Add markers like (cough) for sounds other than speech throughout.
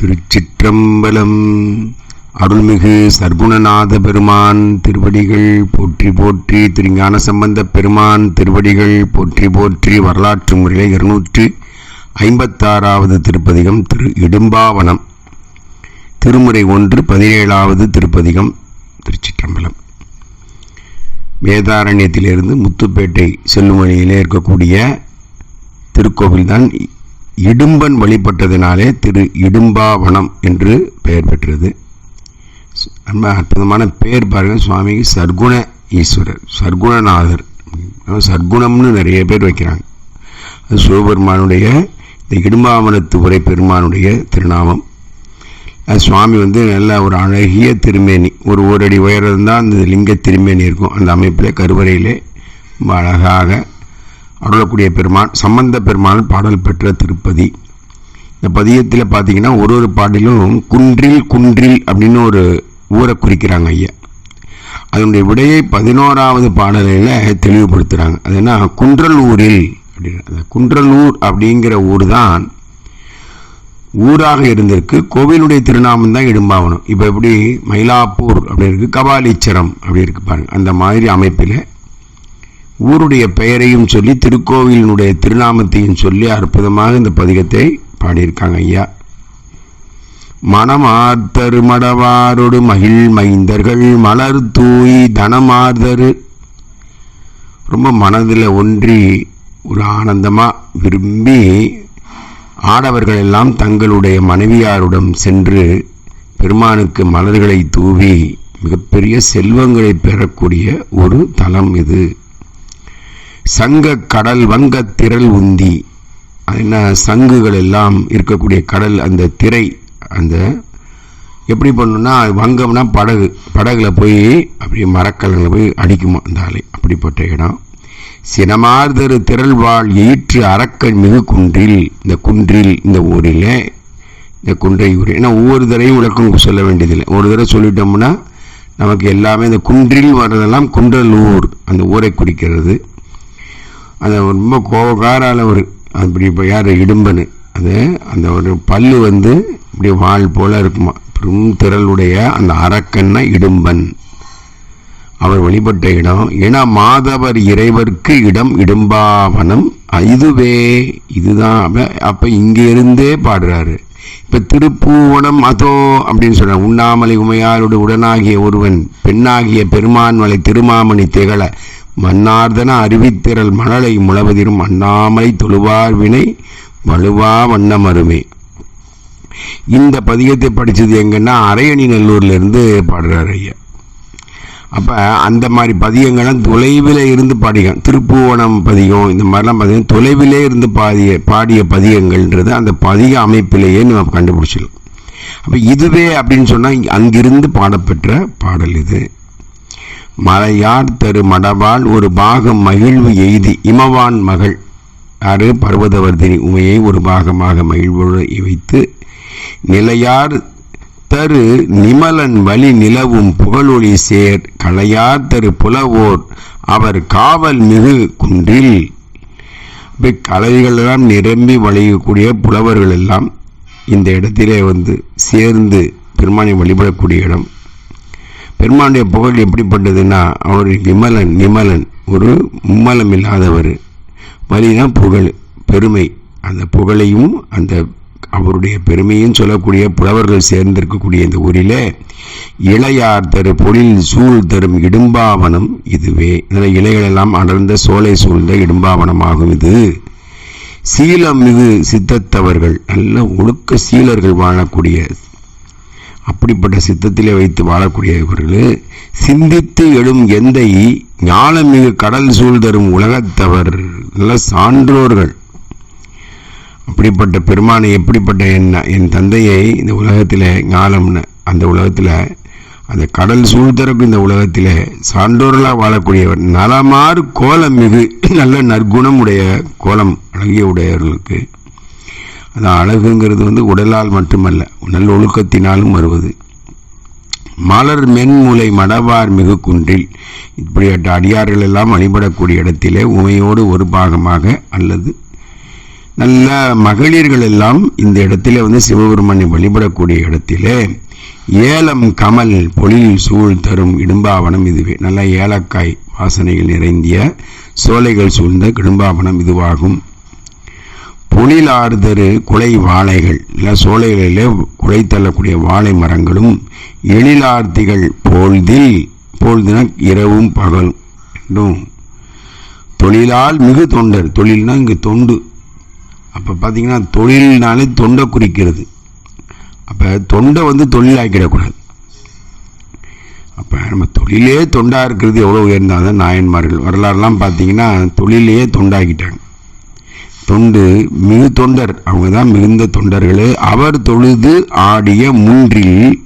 திருச்சிற்றம்பலம். அருள்மிகு சர்க்குணநாத பெருமான் திருவடிகள் போற்றி போற்றி திருஞான சம்பந்த பெருமான் திருவடிகள் போற்றி போற்றி வரலாற்று முறையில் இருநூற்றி ஐம்பத்தாறாவது திருப்பதிகம் திரு இடும்பாவனம். திருமுறை ஒன்று பதினேழாவது திருப்பதிகம் திருச்சிற்றம்பலம். வேதாரண்யத்திலிருந்து முத்துப்பேட்டை செல்லும் வழியிலே இருக்கக்கூடிய திருக்கோவில்தான் இடும்பன் வழிபட்டதினாலே திரு இடும்பாவனம் என்று பெயர் பெற்றது. ரொம்ப அற்புதமான பேர் பாருங்கள். சுவாமிக்கு சர்க்குண ஈஸ்வரர் சர்க்குணநாதர். சர்க்குணம்னு நிறைய பேர் வைக்கிறாங்க. அது சிவபெருமானுடைய இந்த இடும்பாவனத்து உரை பெருமானுடைய திருநாமம். அது சுவாமி வந்து நல்ல ஒரு அழகிய திருமேனி. ஒரு ஓரடி உயரம் தான் அந்த லிங்க திருமேனி இருக்கும். அந்த அமைப்பில் கருவறையிலே ரொம்ப அழகாக அருளக்கூடிய பெருமான் சம்பந்த பெருமான் பாடல் பெற்ற திருப்பதி. இந்த பதியத்தில் பார்த்தீங்கன்னா ஒரு ஒரு பாடலும் குன்றில் குன்றில் அப்படின்னு ஒரு ஊரை குறிக்கிறாங்க ஐயா. அதனுடைய விடையை பதினோராவது பாடலில் தெளிவுபடுத்துகிறாங்க அது என்ன? குன்றலூரில் அப்படின்னு. அந்த குன்றலூர் அப்படிங்கிற ஊர் தான் ஊராக இருந்திருக்கு. கோவிலுடைய திருநாமம் தான் இடும்பாவனம். இப்போ எப்படி? மயிலாப்பூர் அப்படி இருக்கு கபாலீச்சரம் அப்படி இருக்கு பாருங்கள் அந்த மாதிரி அமைப்பில் ஊருடைய பெயரையும் சொல்லி திருக்கோவிலினுடைய திருநாமத்தையும் சொல்லி அற்புதமாக இந்த பதிகத்தை பாடியிருக்காங்க ஐயா. மணமார்த்தரு மடவாரோடு மகிழ் மைந்தர்கள் மலர் தூய் தனமார்தரு ரொம்ப மனதில் ஒன்றி ஒரு ஆனந்தமாக விரும்பி ஆடவர்கள் எல்லாம் தங்களுடைய மனைவியாருடன் சென்று பெருமானுக்கு மலர்களை தூவி மிகப்பெரிய செல்வங்களை பெறக்கூடிய ஒரு தலம் இது. சங்க கடல் வங்க திரள் உந்தி. என்ன சங்குகள் எல்லாம் இருக்கக்கூடிய கடல் அந்த திரை அந்த எப்படி பண்ணணும்னா வங்கம்னா படகு படகுல போய் அப்படியே மரக்கலங்களை போய் அடிக்குமா அந்த ஆலை அப்படிப்பட்ட இடம். சினமார்தரு திரள்வாள் ஈற்று அரக்கன் மிகு குன்றில் இந்த குன்றில் இந்த ஊரில் இந்த குன்றை ஊர். ஏன்னா ஒவ்வொரு தடவையும் விளக்கம் சொல்ல வேண்டியதில்லை. ஒரு தடவை சொல்லிட்டோம்னா நமக்கு எல்லாமே இந்த குன்றில் வர்றதெல்லாம் குன்றலூர் அந்த ஊரை குறிக்கிறது. அது ரொம்ப கோபக்காரால ஒரு அப்படி இப்போ யார் இடும்பனு. அது அந்த ஒரு பல்லு வந்து இப்படி வால் போல் இருக்குமா. பெரும் திரளுடைய அந்த அரக்கன்னா இடும்பன். அவர் வழிபட்ட இடம் ஏன்னா மாதவர் இறைவர்க்கு இடம் இடும்பாவனம். இதுவே இதுதான். அப்போ இங்கே இருந்தே பாடுறாரு. இப்போ திருப்பூவனம் அதோ அப்படின்னு சொல்கிறார் உண்ணாமலை உமையாரோடு உடனாகிய ஒருவன் பெண்ணாகிய பெருமான்மலை திருமாமணி திகழ மன்னார்தன அறிவித்திரல் மணலை முழவதிரும் அண்ணாமலை தொழுவார் வினை வலுவா வண்ணமருமே. இந்த பதிகத்தை படித்தது எங்கன்னா அரையணி நல்லூர்லேருந்து பாடுறார் ஐயா. அப்போ அந்த மாதிரி பதியங்கள்லாம் தொலைவில் இருந்து பாடிய திருப்புவனம் பதிகம் இந்த மாதிரிலாம் பார்த்தீங்கன்னா தொலைவிலே இருந்து பாடிய பாடிய பதியங்கள்ன்றது அந்த பதிக அமைப்பிலேயே நம்ம கண்டுபிடிச்சிடலாம். அப்போ இதுவே அப்படின்னு சொன்னால் அங்கிருந்து பாடப்பெற்ற பாடல் இது. மலையார் தரு மடவால் ஒரு பாகம் மகிழ்வு எய்தி இமவான் மகள். யாரு? பர்வதவர்தினி. உமையை ஒரு பாகமாக மகிழ்வோடு வைத்து நிலையார் தரு நிமலன் வழி நிலவும் புகழொளி சேர் களையார் தரு புலவோர் அவர் காவல் மிகு குன்றில். கலைகள் எல்லாம் நிரம்பி வழியக்கூடிய புலவர்கள் எல்லாம் இந்த இடத்திலே வந்து சேர்ந்து பெருமானை வழிபடக்கூடிய இடம். பெருமானுடைய புகழ் எப்படிப்பட்டதுன்னா அவருடைய விமலன் நிமலன். ஒரு மும்மலம் இல்லாதவர். வலினா புகழ் பெருமை. அந்த புகழையும் அந்த அவருடைய பெருமையும் சொல்லக்கூடிய புலவர்கள் சேர்ந்திருக்கக்கூடிய இந்த ஊரில் இளையார் தரு பொழில் சூழ் தரும் இடும்பாவனம் இதுவே. இதில் இலைகளெல்லாம் அடர்ந்த சோலை சூழ்ந்த இடும்பாவனமாகும் இது. சீலம் மிகு சித்தத்தவர்கள் நல்ல ஒழுக்க சீலர்கள் வாழக்கூடிய அப்படிப்பட்ட சித்தத்திலே வைத்து வாழக்கூடிய இவர்கள் சிந்தித்து எழும் எந்தை ஞானமிகு கடல் சூழ் தரும் உலகத்தவர் நல்ல சான்றோர்கள். அப்படிப்பட்ட பெருமானை எப்படிப்பட்ட என் என் தந்தையை இந்த உலகத்தில் ஞானம்னு அந்த உலகத்தில் அந்த கடல் சூழ்தரக்கும் இந்த உலகத்தில் சான்றோர்களாக வாழக்கூடியவர் நலமாறு கோலம் மிகு நல்ல நற்குணம் உடைய கோலம் அழகிய உடையவர்களுக்கு அது அழகுங்கிறது வந்து உடலால் மட்டுமல்ல உடல் ஒழுக்கத்தினாலும் வருவது. மலர் மென்முலை மடவார் மிகு குன்றில் இப்படிப்பட்ட அடியார்கள் எல்லாம் வழிபடக்கூடிய இடத்திலே உமையோடு ஒரு பாகமாக அல்லது நல்ல மகளிர்கள் எல்லாம் இந்த இடத்திலே வந்து சிவபெருமானை வழிபடக்கூடிய இடத்திலே ஏலம் கமல் பொழில் சூழ் தரும் இடும்பாவனம் இதுவே. நல்ல ஏலக்காய் வாசனைகள் நிறைந்திய சோலைகள் சூழ்ந்த கிடும்பாவனம் இதுவாகும். பொழிலார்தரு குலை வாழைகள் இல்லை சோலைகளிலே குலை தள்ளக்கூடிய வாழை மரங்களும் எழிலார்த்திகள் போழ்தில் போழ்தின இரவும் பகலும். தொழிலால் மிகு தொண்டர். தொழில்னா இங்கு தொண்டு. அப்போ பார்த்தீங்கன்னா தொழில்னாலே தொண்டை குறிக்கிறது. அப்போ தொண்டை வந்து தொழிலாக்கிடக்கூடாது. அப்போ நம்ம தொழிலே தொண்டாக இருக்கிறது எவ்வளோ உயர்ந்தாதான் நாயன்மார்கள். வரலாறுலாம் பார்த்தீங்கன்னா தொழிலையே தொண்டாக்கிட்டாங்க. தொண்டு மிகு தொண்டர். அவங்க தான் மிகுந்த தொண்டர்களே. அவர் தொழுது ஆடிய முன்றில்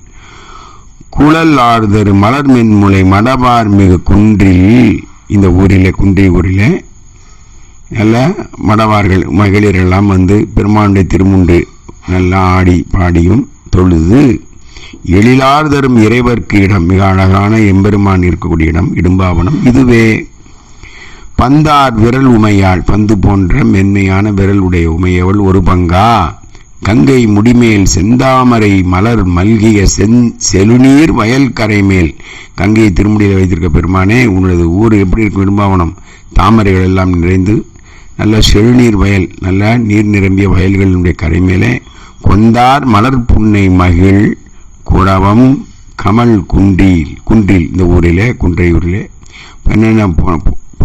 குழல் ஆறுதரு மலர் மென்முலை மடபார் மிகு குன்றில் இந்த ஊரில் குன்றி ஊரில் நல்ல மடவார்கள் மகளிரெல்லாம் வந்து பெருமானுடைய திருமுண்டு நல்லா ஆடி பாடியும் தொழுது எழிலார் தரும் இறைவர்க்கு இடம் மிக அழகான எம்பெருமான் இருக்கக்கூடிய இடம் இடும்பாவனம் இதுவே. பந்தார் விரல் உமையாள் பந்து போன்ற மென்மையான விரல் உடைய உமையவள் ஒரு பங்கா. கங்கை முடிமேல் செந்தாமரை மலர் மல்கிய செந் செழுநீர் வயல் கரை மேல் கங்கையை திருமுடியில் வைத்திருக்க பெருமானே உனது ஊர் எப்படி இருக்கும் விரும்பாவனம்? தாமரைகள் எல்லாம் நிறைந்து நல்ல செழுநீர் வயல் நல்ல நீர் நிரம்பிய வயல்களினுடைய கரை மேலே கொந்தார் மலர் புன்னை மகிழ் குடவம் கமல் குன்றில் குன்றில் இந்த ஊரிலே குன்றையூரிலே. என்னென்ன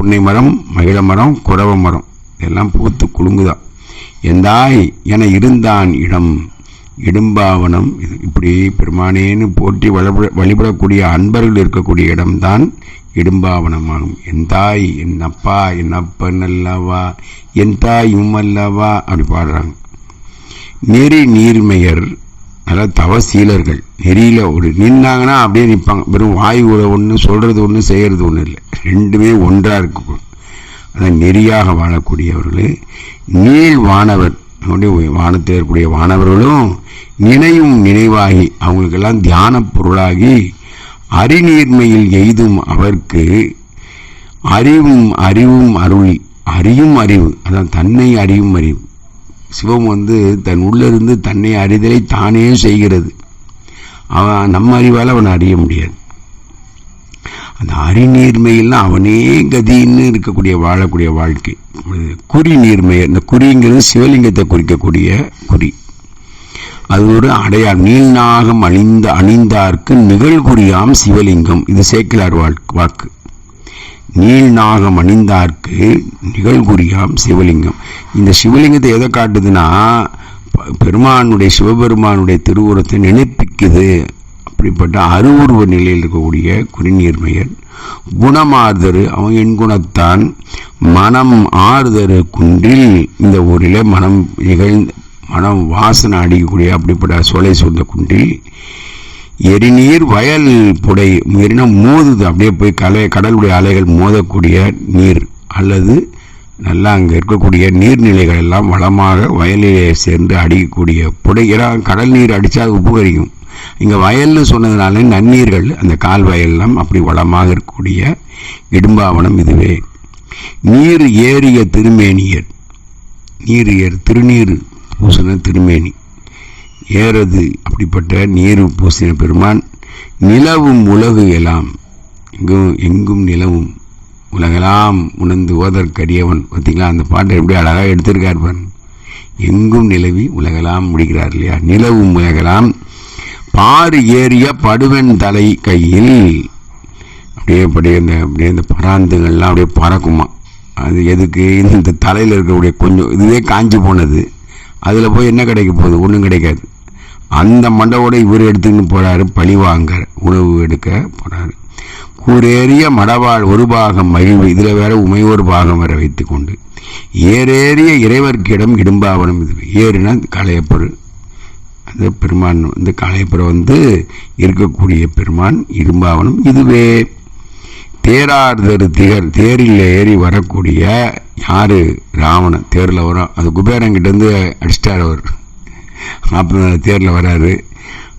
புன்னை மரம் மகிழ மரம் குறவ மரம். இதெல்லாம் பூத்து குலுங்குதான் எந்தாய் என இருந்தான் இடம். இடும்பாவனம் இது இப்படி பெருமானேன்னு போற்றி வழிபட வழிபடக்கூடிய அன்பர்கள் இருக்கக்கூடிய இடம்தான் இடும்பாவனமாகும். என் தாய் என் அப்பா என் அப்பன் அல்லவா என் தாய் அல்லவா அப்படி பாடுறாங்க. நெறி நீர்மையர் அதாவது தவசீலர்கள் நெறியில் ஒரு நின்னாங்கன்னா அப்படியே நிற்பாங்க வெறும் வாய் ஒன்று சொல்கிறது ஒன்று செய்கிறது ஒன்று இல்லை. ரெண்டுமே ஒன்றாக இருக்கும் அதான் நெறியாக வாழக்கூடியவர்கள் நீள் வானவர் நம்முடைய வானத்தில் இருக்கக்கூடிய வானவர்களும் நினையும் நினைவாகி அவங்களுக்கெல்லாம் தியான பொருளாகி அறிநீர்மையில் எய்தும் அவர்க்கு அறிவும் அறிவும் அருளி அறியும் அறிவு அதான் தன்னை அறியும் அறிவு. சிவம் வந்து தன் உள்ளிருந்து தன்னை அறிதலை தானே செய்கிறது. அவன் நம்ம அறிவால் அவனை அறிய முடியாது. அந்த அறிநீர்மையில் அவனே கதின்னு இருக்கக்கூடிய வாழக்கூடிய வாழ்க்கை. குறி நீர்மை அந்த குறிங்கிறது சிவலிங்கத்தை குறிக்கக்கூடிய குறி. அது ஒரு அடையாளம். நீள்நாகம் அணிந்த அணிந்தார்க்கு நிகழ்குறியாம் சிவலிங்கம். இது சேக்கிலார் வாழ்- வாக்கு. நீள்நாகம் அணிந்தார்க்கு நிகழ்குறியாம் சிவலிங்கம். இந்த சிவலிங்கத்தை எதை காட்டுதுன்னா பெருமானுடைய சிவபெருமானுடைய திருவுருவத்தை நினைப்பிக்குது. அப்படிப்பட்ட அருவுருவ நிலையில் இருக்கக்கூடிய குறிநீர்மையர் குணமார்தரு அவன் என் குணத்தான் மனம் ஆறுதரு குன்றில் இந்த ஊரில் மனம் நிகழ்ந்த மனம் வாசனை அடிக்கக்கூடிய அப்படிப்பட்ட சோலை சூழ்ந்த குன்றில் எரிநீர் வயல் புடை எரினா மோதுது. அப்படியே போய் கலை கடலுடைய அலைகள் மோதக்கூடிய நீர் அல்லது நல்லா அங்கே இருக்கக்கூடிய நீர்நிலைகள் எல்லாம் வளமாக வயலிலே சேர்ந்து அடிக்கக்கூடிய புடை. ஏன்னா கடல் நீர் அடித்தா அது உப்பு கரிக்கும் இங்கே வயல்னு சொன்னதுனால நன்னீர்கள் அந்த கால் வயல்லாம் அப்படி வளமாக இருக்கக்கூடிய இடும்பாவனம் இதுவே. நீர் ஏறிய திருமேனியர் நீர் ஏர் திருநீர் பூசண திருமேனி. ஏறது? அப்படிப்பட்ட நீர் பூசின பெருமான் நிலவும் உலகு எல்லாம் எங்கும் எங்கும் நிலவும் உலகெல்லாம் உணர்ந்து ஓதற்கடியவன் பார்த்தீங்களா? அந்த பாட்டை எப்படி அழகாக எடுத்திருக்கார் பாருங்க. எங்கும் நிலவி உலகெல்லாம் முடிக்கிறார் இல்லையா? நிலவும் உலகெல்லாம் பாறு ஏறிய படுவன் தலை கையில். அப்படியே அப்படியே இந்த அப்படியே இந்த பராந்துகள்லாம் அப்படியே பறக்குமா? அது எதுக்கு? இந்த தலையில் இருக்கக்கூடிய கொஞ்சம் இதுவே காஞ்சி போனது. அதில் போய் என்ன கிடைக்க போகுது? ஒன்றும் கிடைக்காது. அந்த மண்டவோட இவர் எடுத்துக்கின்னு போகிறாரு பழி வாங்க உணவு எடுக்க போகிறாரு கூரேறிய மடவாள் ஒரு பாகம் மகிழ்வு இதில் வேற உமையோர் பாகம் வர வைத்துக்கொண்டு. ஏறேறிய இறைவர்க்கிடம் இடும்பாவனம் இது. ஏறுனா களையப்பொருள் அந்த பெருமான் வந்து களையப்புறம் வந்து இருக்கக்கூடிய பெருமான் இடும்பாவனம் இதுவே. தேரார்தரு திகர் தேரில் ஏறி வரக்கூடிய யாரு? ராவணன். தேரில் வரும். அது குபேரங்கிட்ட இருந்து அடிச்சிட்டார் அவர். அப்போ தேரில் வராரு.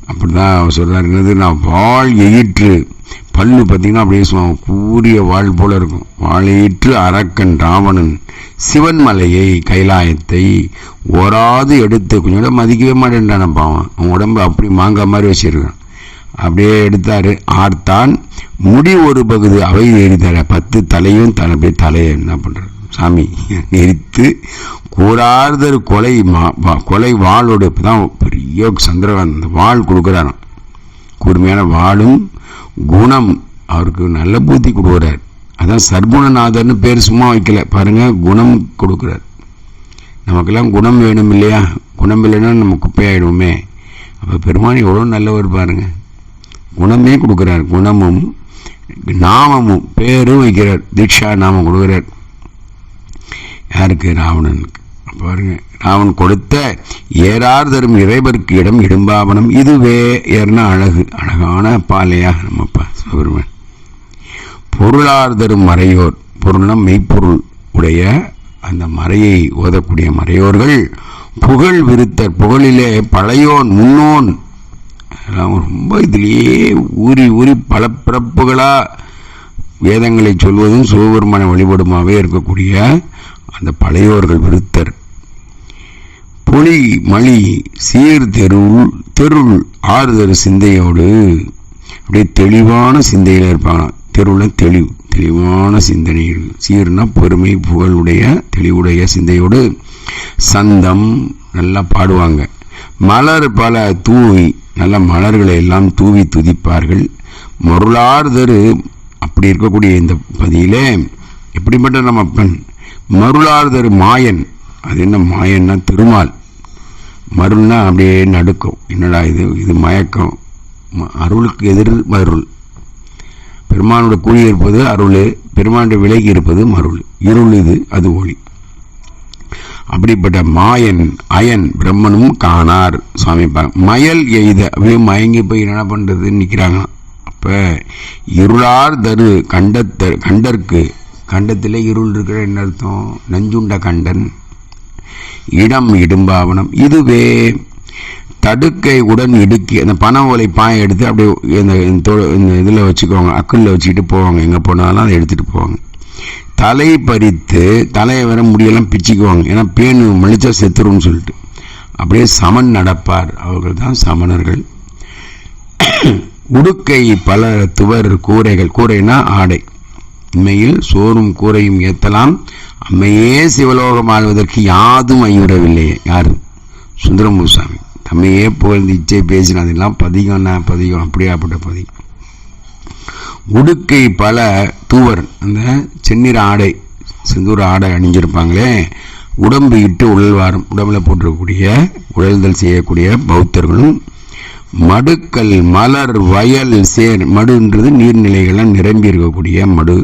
அப்படிதான் சொல்கிறாருங்கிறது நான் வாள் எயிற்று. பல்லு பார்த்தீங்கன்னா அப்படியே சொல்லுவாங்க கூடிய வாள் போல இருக்கும். வாள் அரக்கன் ராவணன். சிவன் மலையை கைலாயத்தை ஓராது எடுத்து கொஞ்சம் கூட மதிக்கவே மாட்டேன்டான பாவன் அவன் உடம்பு அப்படி மாங்காய் மாதிரி வச்சிருக்கான். அப்படியே எடுத்தார். ஆர்த்தான் முடி ஒரு பகுதி அவை எரித்தார் பத்து தலையும் தலை அப்படியே தலையை என்ன பண்ணுறது சாமி நெரித்து கூறார்தர் கொலை மா- வா- கொலை வாளோடு தான் பெரிய சந்திரகாந்த் அந்த வாள் கொடுக்குறாராம் கூர்மையான வாளும் குணம். அவருக்கு நல்ல புத்தி கொடுக்குறார். அதான் சர்க்குணநாதர்னு பேர் சும்மா வைக்கல. பாருங்க குணம் கொடுக்குறார். நமக்கெல்லாம் குணம் வேணும் இல்லையா? குணம் இல்லைன்னா நம்ம குப்பையாயிடுவோமே. அப்போ பெருமான் எவ்வளோ நல்லவர் பாருங்க. குணமே கொடுக்குறார். குணமும் நாமமும் பேரும் வைக்கிறார். தீட்சா நாமம் கொடுக்குறார். யாருக்கு? ராவணனுக்கு. பாருங்க ராவன் கொடுத்த ஏறார் தரும் இறைவருக்கு இடம் இடும்பாவனம். இதுவே ஏறின அழகு. அழகான பாலையா நம்மப்பா சிவபெருமன். பொருளார் தரும் மறையோர். பொருள்னா மெய்ப்பொருள் உடைய அந்த மறையை ஓதக்கூடிய மறையோர்கள். புகழ் விருத்தர். புகழிலே பழையோன் முன்னோன். அதெல்லாம் ரொம்ப இதிலேயே ஊறி ஊறி பல பிறப்புகளாக வேதங்களை சொல்வதும் சிவபெருமான வழிபடுமாவே இருக்கக்கூடிய அந்த பழையோர்கள் விருத்தர். புலி மணி சீர் தெருள் தெருள் ஆறுதல் சிந்தையோடு அப்படியே தெளிவான சிந்தையில் இருப்பாங்க. தெருவில் தெளிவு தெளிவான சிந்தனையில் சீர்னா பெருமை புகழுடைய தெளிவுடைய சிந்தையோடு சந்தம் நல்லா பாடுவாங்க. மலர் பல தூவி நல்ல மலர்களை எல்லாம் தூவி துதிப்பார்கள். மருளார்தரு அப்படி இருக்கக்கூடிய இந்த பதியிலே எப்படிப்பட்ட நம்ம பெண் மருளார்தரு மாயன். அது என்ன மாயன்னா திருமால். மருள்னா அப்படியே நடுக்கும். என்னடா இது? இது மயக்கம். அருளுக்கு எதிர் மருள். பெருமானோட குழி இருப்பது அருள். பெருமானுடைய விலகி இருப்பது மருள். இருள் இது அது ஒளி. அப்படிப்பட்ட மாயன் அயன் பிரம்மனும் காணார். சுவாமி மயல் எய்த. அப்படியே மயங்கி போய் என்ன பண்ணுறதுன்னு நிற்கிறாங்க அப்போ இருளார் தரு கண்டத்த கண்டற்கு கண்டத்திலே இருள் இருக்கிற என்ன அர்த்தம்? நஞ்சுண்ட கண்டன். இடம் இடும்பாவனம். இதுவே தடுக்கை உடன் இடுக்கி அந்த பனை ஓலை பாயை எடுத்து அப்படியே இந்த இந்த இந்த இதில் வச்சுக்குவாங்க அக்குள்ள வச்சுக்கிட்டு போவாங்க. எங்கே போனாலும் அதை எடுத்துகிட்டு போவாங்க. தலை பறித்து தலையை வர முடியெல்லாம் பிச்சுக்குவாங்க. ஏன்னா பேணு மலிச்சா செத்துரும்னு சொல்லிட்டு. அப்படியே சமன் நடப்பார். அவர்கள் தான் சமணர்கள். உடுக்கை பல துவர் கூரைகள். கூரைனா ஆடை. உண்மையில் சோறும் கூரையும் ஏத்தலாம். அம்மையே சிவலோகம் ஆழ்வதற்கு யாதும் ஐயுறவில்லையே சுந்தரமூர் சாமி தம்மையே புகழ்ந்து இச்சை பேசின அதெல்லாம் பதிகம்னா பதிகம். அப்படியாப்பட்ட பதிகம். உடுக்கை பல தூவர். அந்த செந்நிற ஆடை செந்தூர் ஆடை அணிஞ்சிருப்பாங்களே. உடம்பு இட்டு உழல்வாரம் உடம்புல போட்டிருக்கக்கூடிய உழல்தல் செய்யக்கூடிய பௌத்தர்களும் மடுக்கல் மலர் வயல் சேர் மடுன்றது நீர்நிலைகள்லாம் நிரம்பி இருக்கக்கூடிய மடு.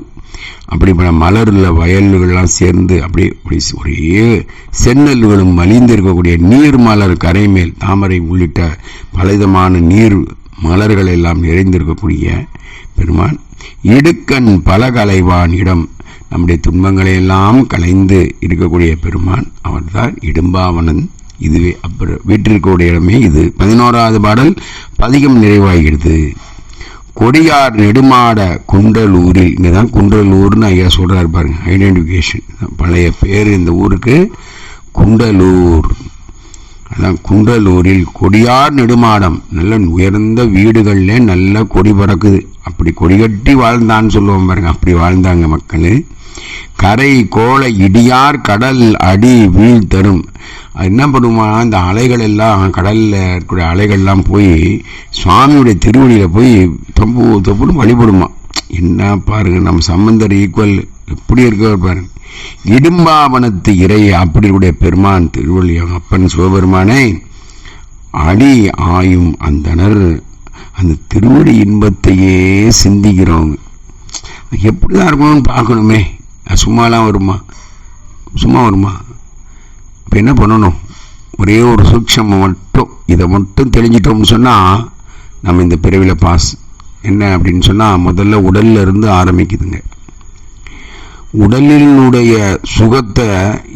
அப்படிப்பட்ட மலர்ல வயல்கள்லாம் சேர்ந்து அப்படி அப்படி ஒரே செந்நெல்களும் மலிந்து இருக்கக்கூடிய நீர் மலர் கரை மேல் தாமரை உள்ளிட்ட பலவிதமான நீர் மலர்கள் எல்லாம் நிறைந்திருக்கக்கூடிய பெருமான். இடுக்கண் பல கலைவான் இடம். நம்முடைய துன்பங்களை எல்லாம் கலைந்து இருக்கக்கூடிய பெருமான். அவர்தான் இடும்பாவனன் இதுவே அப்புறம் வீட்டிற்கக்கூடிய இடமே இது. பதினோராவது பாடல் பதிகம் நிறைவாகிறது. கொடியார் நெடுமாட குண்டலூரில். இங்கே தான் குண்டலூர்னு ஐயா சொல்கிறார் பாருங்க ஐடென்டிஃபிகேஷன் பழைய பேர் இந்த ஊருக்கு. குண்டலூர். அதான் குண்டலூரில் கொடியார் நெடுமாடம். நல்ல உயர்ந்த வீடுகளில் நல்ல கொடி பறக்குது. அப்படி கொடி கட்டி வாழ்ந்தான்னு சொல்லுவோம் பாருங்க அப்படி வாழ்ந்தாங்க மக்கள். கரை கோள இடியார் கடல் அடி வீழ் தரும். அது என்ன பண்ணுமா? இந்த அலைகள் எல்லாம் கடலில் இருக்கக்கூடிய அலைகள்லாம் போய் சுவாமியுடைய திருவடியில் போய் தொம்பு தொப்புன்னு வழிபடுமா? என்ன பாருங்க நம்ம சம்பந்தர் ஈக்குவல் எப்படி இருக்க பாருங்க. இடும்பாவனத்து இறை அப்படியுடைய பெருமான் திருவள்ளி அப்பன் சிவபெருமானை அடி ஆயும் அந்தனர் அந்த திருவடி இன்பத்தையே சிந்திக்கிறவங்க எப்படிதான் இருக்கணும்னு பார்க்கணுமே. அது சும்மாலாம் வருமா? சும்மா வருமா? இப்போ என்ன பண்ணணும்? ஒரே ஒரு சூட்சம் மட்டும் இதை மட்டும் தெரிஞ்சிட்டோம்னு சொன்னால் நம்ம இந்த பிறவியில் பாஸ். என்ன அப்படின்னு சொன்னால் முதல்ல உடல்ல இருந்து ஆரம்பிக்குதுங்க. உடலினுடைய சுகத்தை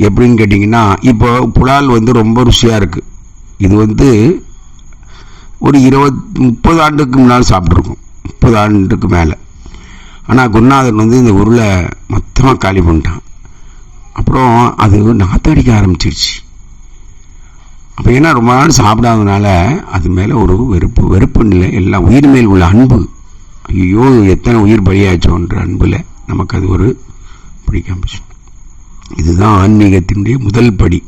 எப்படின்னு கேட்டிங்கன்னா இப்போ புலால் வந்து ரொம்ப ருசியாக இருக்குது இது வந்து ஒரு இருபத் முப்பது ஆண்டுக்கு முன்னால் சாப்பிட்ருக்கோம் முப்பது ஆண்டுக்கு மேலே. ஆனால் குருநாதன் வந்து இந்த உருளை மொத்தமாக காலி பண்ணிட்டான். அப்புறம் அது நாத்தடிக்க ஆரம்பிச்சிருச்சு. அப்போ ஏன்னா ரொம்ப நாள் சாப்பிடாததுனால அது மேலே ஒரு வெறுப்பு வெறுப்பு இல்லை எல்லாம் உயிர் மேல் உள்ள அன்பு. ஐயோ எத்தனை உயிர் பலியாச்சோன்ற அன்பில் நமக்கு அது ஒரு பிடிக்காமச்சு இதுதான் ஆன்மீகத்தினுடைய முதல் படி.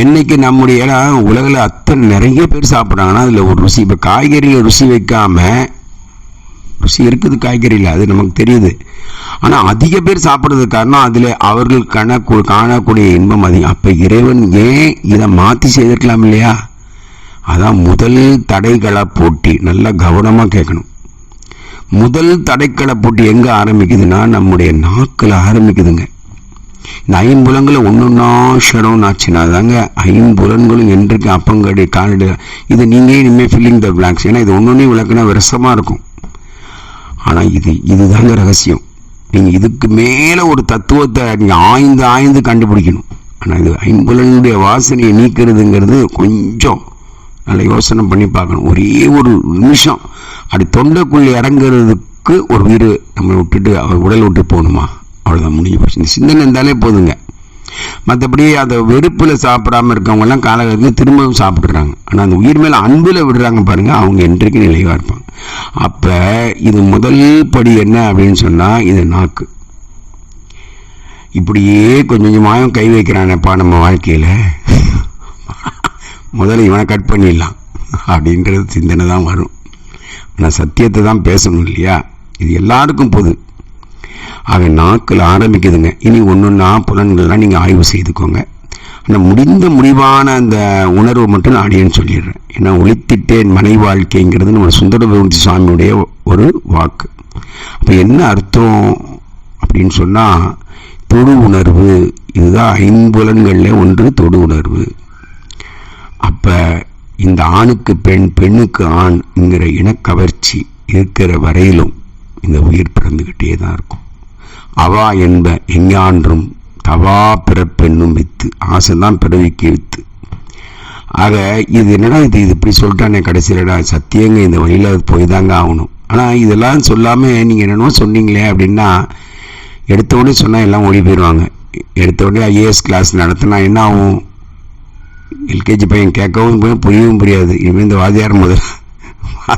என்னைக்கு நம்முடைய உலகில் அத்தனை நிறைய பேர் சாப்பிட்றாங்கன்னா அதில் ஒரு ருசி. இப்போ காய்கறியில் ருசி வைக்காமல் இருக்குது காய்கறியில் அது நமக்கு தெரியுது. ஆனால் அதிக பேர் சாப்பிட்றது காரணம் அதில் அவர்கள் கணக்கு காணக்கூடிய இன்பம் அதிகம் அப்போ இறைவன் ஏன் இதை மாற்றி செய்திருக்கலாம் இல்லையா? அதான் முதல் தடைகளை போட்டி. நல்லா கவனமாக கேட்கணும். முதல் தடைக்களை போட்டி எங்கே ஆரம்பிக்குதுன்னா நம்முடைய நாக்கில் ஆரம்பிக்குதுங்க. இந்த ஐம்புலங்களை ஒன்றுன்னா ஷடம் ஆச்சுன்னா தாங்க ஐம்புலன்களும் என்றைக்கு அப்பங்கடி காலடி இது நீங்கள் இனிமேல் ஃபில்லிங் த பிளாங்க்ஸ் ஏன்னா இது ஒன்று விளக்குனா விரசமாக இருக்கும். ஆனால் இது இதுதாங்க ரகசியம். நீங்கள் இதுக்கு மேலே ஒரு தத்துவத்தை நீங்கள் ஆய்ந்து ஆய்ந்து கண்டுபிடிக்கணும். ஆனால் இது ஐம்புலனுடைய வாசனையை நீக்கிறதுங்கிறது கொஞ்சம் நல்ல யோசனை பண்ணி பார்க்கணும். ஒரே ஒரு நிமிஷம். அப்படி தொண்டைக்குள்ளே இறங்குறதுக்கு ஒரு உயிர் நம்ம விட்டுட்டு அவர் உடல் விட்டு போகணுமா? அவ்வளோதான் முடிஞ்சு போச்சு. இந்த சிந்தனை இருந்தாலே போதுங்க. மற்றபடி அந்த வெறுப்பில் சாப்பிடாம இருக்கவங்கெல்லாம் காலகட்டத்தில் திரும்பவும் சாப்பிட்றாங்க. ஆனால் அந்த உயிர் மேலே அன்பில் விடுறாங்க பாருங்கள் அவங்க என்றைக்கு நிலைவாக இருப்பாங்க. அப்போ இது முதல் படி என்ன அப்படின்னு சொன்னால் இது நாக்கு. இப்படியே கொஞ்சம் கொஞ்சமாக கை வைக்கிறானப்பா நம்ம வாழ்க்கையில். முதல்ல இவனை கட் பண்ணிடலாம் அப்படின்றது சிந்தனை தான் வரும். ஆனால் சத்தியத்தை தான் பேசணும் இல்லையா? இது எல்லாருக்கும் பொது ஆக நாக்கில் ஆரம்பிக்குதுங்க. இனி ஒன்று ஒன்றா புலன்கள்லாம் நீங்கள் ஆய்வு செய்துக்கோங்க. ஆனால் முடிந்த முடிவான அந்த உணர்வு மட்டும் நான் அடியேன்னு சொல்லிடுறேன். ஏன்னா ஒழித்திட்டேன் மனை வாழ்க்கைங்கிறது நம்ம சுந்தரபூர்த்தி சுவாமியுடைய ஒரு வாக்கு. அப்போ என்ன அர்த்தம் அப்படின்னு சொன்னால் தொடு உணர்வு இதுதான் ஐம்புலன்களில் ஒன்று தொடு உணர்வு. அப்போ இந்த ஆணுக்கு பெண் பெண்ணுக்கு ஆண்ங்கிற இனக்கவர்ச்சி இருக்கிற வரையிலும் இந்த உயிர் பிறந்துக்கிட்டே தான் இருக்கும். அவா என்ப எஞ்ஞான்றும் தவா பிறப்பெண்ணும் வித்து ஆசை தான் பிறவிக்கு வித்து ஆக இது என்னடா இது? இது இப்படி சொல்லிட்டானே கடைசியிலடா. சத்தியங்க இந்த வழியில் போய் தாங்க ஆகணும். ஆனால் இதெல்லாம் சொல்லாமல் நீங்கள் என்னென்னமோ சொன்னீங்களே அப்படின்னா எடுத்த உடனே சொன்னால் எல்லாம் ஓடி போயிடுவாங்க. எடுத்த உடனே ஐஏஎஸ் கிளாஸ் நடத்தினா என்ன ஆகும்? எல்கேஜி பையன் கேட்கவும் போய் புரியவும் புரியாது. இனிமேல் இந்த வாதியார் முதல்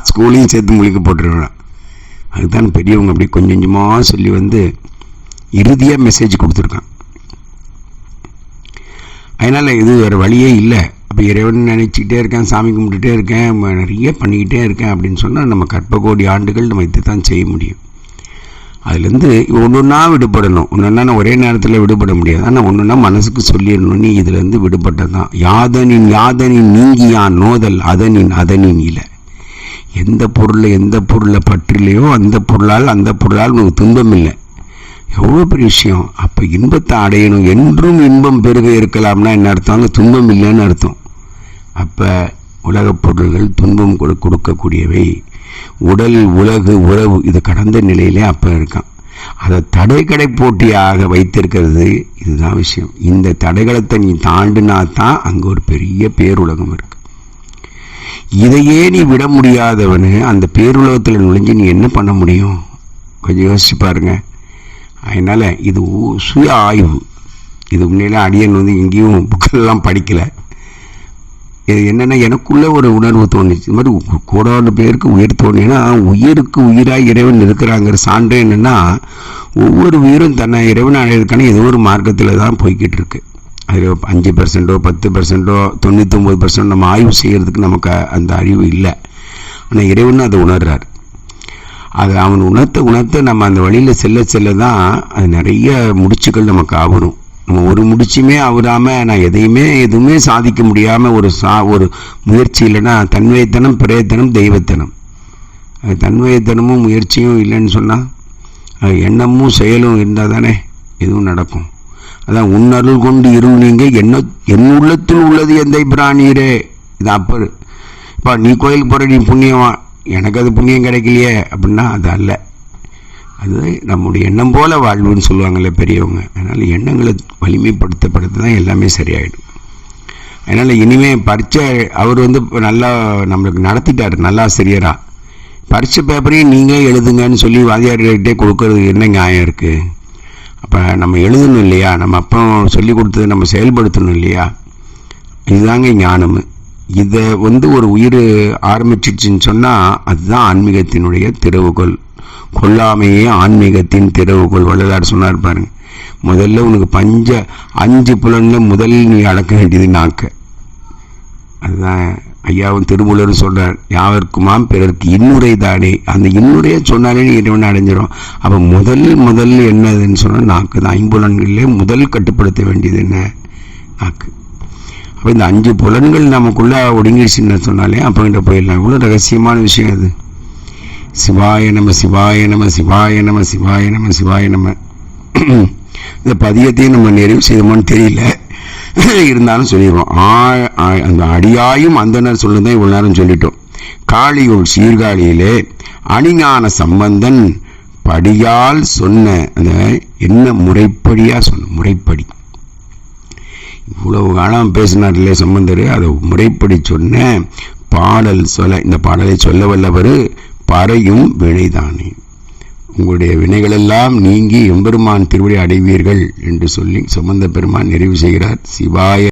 ஸ்கூலையும் (laughs) சேர்த்து முழிக்க போட்டுருவேன். அதுதான் பெரியவங்க அப்படி கொஞ்சம் கொஞ்சமாக சொல்லி வந்து இறுதியாக மெசேஜ் கொடுத்துருக்கான். அதனால் இது வேறு வழியே இல்லை. அப்போ இறைவன் நினச்சிக்கிட்டே இருக்கேன் சாமி கும்பிட்டுட்டே இருக்கேன் நிறைய பண்ணிக்கிட்டே இருக்கேன் அப்படின்னு சொன்னால் நம்ம கற்ப கோடி ஆண்டுகள் நம்ம இதை தான் செய்ய முடியும். அதுலேருந்து ஒன்று ஒன்றா விடுபடணும் ஒன்று ஒரே நேரத்தில் விடுபட முடியாது. ஆனால் ஒன்று ஒன்றா மனசுக்கு சொல்லிடணும் நீ இதுலேருந்து விடுபட்டது தான். யாதனின் யாதனின் நீங்கியான் நோதல் அதனின் அதனின் இல்லை எந்த பொருளை எந்த பொருளை பற்றிலையோ அந்த பொருளால் அந்த பொருளால் உனக்கு துன்பம் இல்லை. எவ்வளோ பெரிய விஷயம்? அப்போ இன்பத்தை அடையணும். என்றும் இன்பம் பெருக இருக்கலாம்னா என்ன அர்த்தம்? அங்கே துன்பம் இல்லைன்னு அர்த்தம். அப்போ உலகப் பொருள்கள் துன்பம் கொடு கொடுக்கக்கூடியவை. உடல் உலகு உறவு இது கடந்த நிலையிலே அப்போ இருக்கான். அதை தடைக்கடை போட்டியாக வைத்திருக்கிறது இதுதான் விஷயம். இந்த தடைகளத்தை நீ தாண்டினா தான் அங்கே ஒரு பெரிய பேருலகம் இருக்கு. இதையே நீ விட முடியாதவனு அந்த பேருலகத்தில் நுழைஞ்சு நீ என்ன பண்ண முடியும்? கொஞ்சம் யோசிச்சு பாருங்கள் அதனால் இது சுய ஆய்வு. இது உண்மையில அடியன் வந்து எங்கேயும் புக்கெல்லாம் படிக்கலை. இது என்னென்னா எனக்குள்ளே ஒரு உணர்வு தோணுச்சு. இது மாதிரி கு- கோடான பேருக்கு உயிர் தோணுன்னா உயிருக்கு உயிராக இறைவன் இருக்கிறாங்கிற சான்று என்னென்னா ஒவ்வொரு உயிரும் தன்னை இறைவன் அடையிறதுக்கான ஏதோ ஒரு மார்க்கத்தில் தான் போய்கிட்டு இருக்கு அதில் அஞ்சு பர்சன்ட்டோ பத்து பர்சன்டோ தொண்ணூத்தொம்பது பர்சன்ட் நம்ம ஆய்வு செய்கிறதுக்கு நமக்கு அந்த அறிவு இல்லை. ஆனால் இறைவன் அதை உணர்றார். அது அவன் உணர்த்த உணர்த்த நம்ம அந்த வழியில் செல்ல செல்ல தான் அது நிறைய முடிச்சுகள் நமக்கு ஆவரும் நம்ம ஒரு முடிச்சுமே ஆகுறாமல் நான் எதையுமே எதுவுமே சாதிக்க முடியாமல் ஒரு சா ஒரு முயற்சி இல்லைன்னா தன்மைத்தனம் பிரயத்தனம் தெய்வத்தனம். அது தன்மைத்தனமும் முயற்சியும் இல்லைன்னு சொன்னால் அது எண்ணமும் செயலும் இருந்தால் தானே எதுவும் நடக்கும். அதான் உன்னருள் கொண்டு இருள் நீங்க என்ன என் உள்ளத்தில் உள்ளது எந்த பிராணியரே இது அப்பர். இப்போ நீ கோயிலுக்கு போகிற நீ புண்ணியவான் எனக்கு அது புண்ணியம் கிடைக்கலையே அப்படின்னா அது அல்ல. அது நம்முடைய எண்ணம் போல வாழ்வுன்னு சொல்லுவாங்கள்ல பெரியவங்க. அதனால் எண்ணங்களை வலிமைப்படுத்தப்படுத்த தான் எல்லாமே சரியாயிடும். அதனால் இனிமே பரீட்சை அவர் வந்து நல்லா நம்மளுக்கு நடத்திட்டார் நல்லாசிரியரா பரீட்சை பேப்பரையும் நீங்களே எழுதுங்கன்னு சொல்லி வாதியார்கிட்டே கொடுக்கறது என்ன நியாயம் இருக்குது அப்போ நம்ம எழுதணும் இல்லையா? நம்ம அப்போ சொல்லி கொடுத்தது நம்ம செயல்படுத்தணும் இல்லையா? இதுதாங்க ஞானம். இதை வந்து ஒரு உயிர் ஆரம்பிச்சிச்சுன்னு சொன்னால் அதுதான் ஆன்மீகத்தினுடைய திறவுகோல் கொல்லாமையே ஆன்மீகத்தின் திறவுகோல் வள்ளலார் சொன்னார் பாருங்க. முதல்ல உனக்கு பஞ்ச அஞ்சு புலன்ல முதல் நீ அடக்க வேண்டியது நாக்க. அதுதான் ஐயாவும் திருமூலரும் சொல்கிறார் யாவருக்குமாம் பிறருக்கு இன்னுரை தானே. அந்த இன்னுரையை சொன்னாலே நீ இறைவன் அடைஞ்சிடும் அப்போ முதல் முதல் என்னதுன்னு சொன்னால் நாக்கு தான் ஐம்புலன்களிலே முதல் கட்டுப்படுத்த வேண்டியது என்ன? நாக்கு. அப்போ இந்த அஞ்சு புலன்கள் நமக்குள்ளே ஒடுங்கிடுச்சுன்னு சொன்னாலே அப்பங்கிட்ட போயிடலாம் இவ்வளோ ரகசியமான விஷயம் அது. சிவாய நம சிவாய நம சிவாய நம சிவாய நம சிவாய நம. இந்த பதியத்தையும் நம்ம நிறைவு செய்தோமான்னு தெரியல. இருந்தாலும் சொல்லிடுவோம். ஆ- அந்த அடியாயும் அந்தனர் சொல்லுதான் இவ்வளோ நேரம் சொல்லிட்டோம். காளியூர் சீர்காழியிலே அணிஞான சம்பந்தன் படியால் சொன்ன அந்த என்ன முறைப்படியாக சொன்ன முறைப்படி. இவ்வளவு காலம் பேசினார் சம்பந்தர் அதை முறைப்படி சொன்ன பாடல் சொல்ல இந்த பாடலை சொல்ல வல்லவர் பறையும் வினைதானே. உங்களுடைய வினைகளெல்லாம் நீங்கி எம்பெருமான் திருவடி அடைவீர்கள் என்று சொல்லி சம்பந்த பெருமான் நிறைவு செய்கிறார். சிவாய